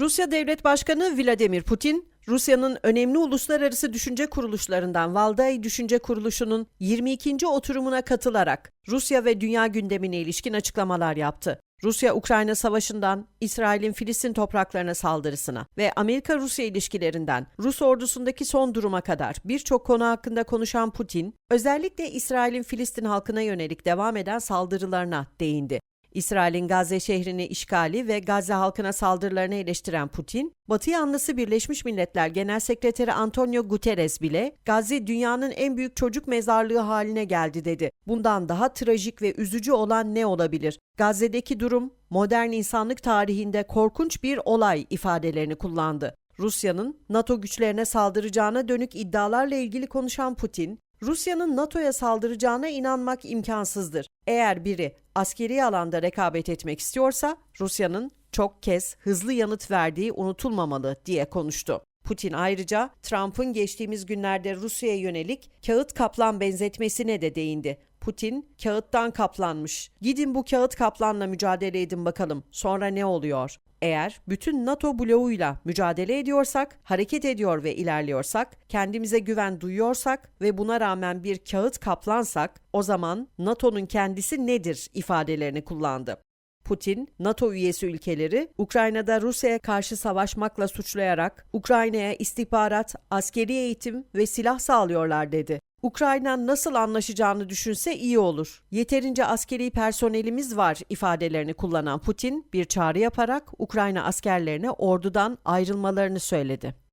Rusya Devlet Başkanı Vladimir Putin, Rusya'nın önemli uluslararası düşünce kuruluşlarından Valdai Düşünce Kuruluşu'nun 22. oturumuna katılarak Rusya ve dünya gündemine ilişkin açıklamalar yaptı. Rusya-Ukrayna savaşından İsrail'in Filistin topraklarına saldırısına ve Amerika-Rusya ilişkilerinden Rus ordusundaki son duruma kadar birçok konu hakkında konuşan Putin, özellikle İsrail'in Filistin halkına yönelik devam eden saldırılarına değindi. İsrail'in Gazze şehrini işgali ve Gazze halkına saldırılarını eleştiren Putin, Batı yanlısı Birleşmiş Milletler Genel Sekreteri Antonio Guterres bile Gazze dünyanın en büyük çocuk mezarlığı haline geldi dedi. Bundan daha trajik ve üzücü olan ne olabilir? Gazze'deki durum modern insanlık tarihinde korkunç bir olay ifadelerini kullandı. Rusya'nın NATO güçlerine saldıracağına dönük iddialarla ilgili konuşan Putin, Rusya'nın NATO'ya saldıracağına inanmak imkansızdır. Eğer biri askeri alanda rekabet etmek istiyorsa Rusya'nın çok kez hızlı yanıt verdiği unutulmamalı diye konuştu. Putin ayrıca Trump'ın geçtiğimiz günlerde Rusya'ya yönelik kağıt kaplan benzetmesine de değindi. Putin kağıttan kaplanmış. Gidin bu kağıt kaplanla mücadele edin bakalım. Sonra ne oluyor? Eğer bütün NATO bloğuyla mücadele ediyorsak, hareket ediyor ve ilerliyorsak, kendimize güven duyuyorsak ve buna rağmen bir kağıt kaplansak, o zaman NATO'nun kendisi nedir ifadelerini kullandı. Putin, NATO üyesi ülkeleri Ukrayna'da Rusya'ya karşı savaşmakla suçlayarak Ukrayna'ya istihbarat, askeri eğitim ve silah sağlıyorlar dedi. Ukrayna nasıl anlaşacağını düşünse iyi olur. Yeterince askeri personelimiz var ifadelerini kullanan Putin bir çağrı yaparak Ukrayna askerlerine ordudan ayrılmalarını söyledi.